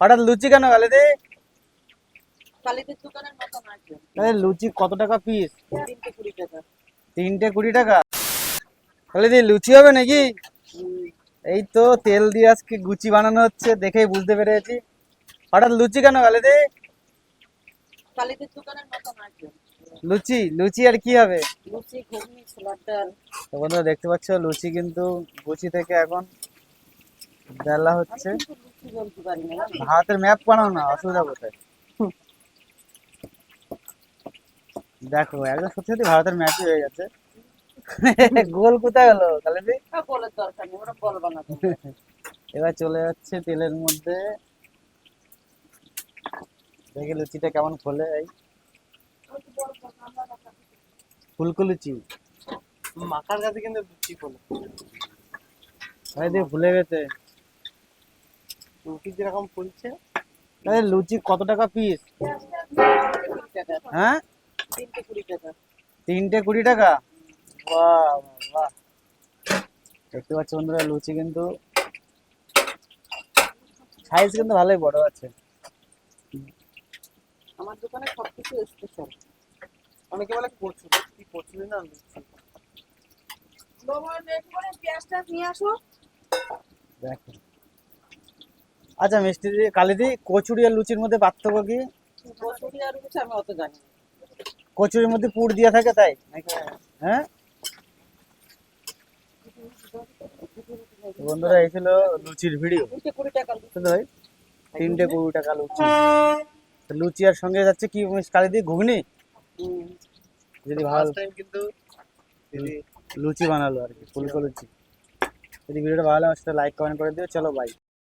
হঠাৎ লুচি কেন আছে আরে লুচি কত টাকা পিস তিনটে কুড়ি টাকা। টাকা? গালিদি লুচি হবে নাকি? এই তো তেল দিয়ে আজকে গুচি বানানো হচ্ছে দেখেই বুঝতে পেরেছি। হঠাৎ লুচি কেন মতন আছে লুচি লুচি আর কি হবে? তো বন্ধুরা দেখতে পাচ্ছ লুচি কিন্তু গুচি থেকে এখন বেলা হচ্ছে। ভারতের ম্যাপ বানাও না অসুবিধা কোথায়? দেখো একদম সত্যি সত্যি ভারতের ম্যাপই হয়ে গেছে। গোল কোথায় গেল দরকার নেই ওরা এবার চলে যাচ্ছে তেলের মধ্যে। দেখি লুচিটা কেমন খোলে এই ফুলকো লুচি। মাখার কাছে কিন্তু লুচি খোলে। ভাই দিয়ে ভুলে গেছে। লুচি যেরকম ফুলছে। আরে লুচি কত টাকা পিস হ্যাঁ? তিনটে কুড়ি টাকা। তিনটে কুড়ি টাকা? বাহ বাহ। দেখতে পাচ্ছ বন্ধুরা লুচি কিন্তু সাইজ কিন্তু ভালোই বড় আছে। আমার দোকানে সবকিছু স্পেশাল অনেকে বলে কচুরি কি কচুরি না লুচি? পেঁয়াজটা নিয়ে আসো। দেখো। আচ্ছা মিষ্টি দি কালিদি কচুরি আর লুচির মধ্যে পার্থক্য কি? কচুরি আর লুচি আমি অত জানি না। কচুরির মধ্যে পুর দেওয়া থাকে তাই? হ্যাঁ। বন্ধুরা এই ছিল লুচির ভিডিও তিনটে কুড়ি টাকা লুচি। ভাই তিনটে কুড়ি টাকা লুচি। লুচি আর সঙ্গে যাচ্ছে কি কালিদি ঘুগনি? যদি ভালো টাইম কিন্তু লুচি বানালো আর কি ফুলকো লুচি। যদি ভিডিওটা ভালো লাগে সেটা লাইক কমেন্ট করে দিও। চলো বাই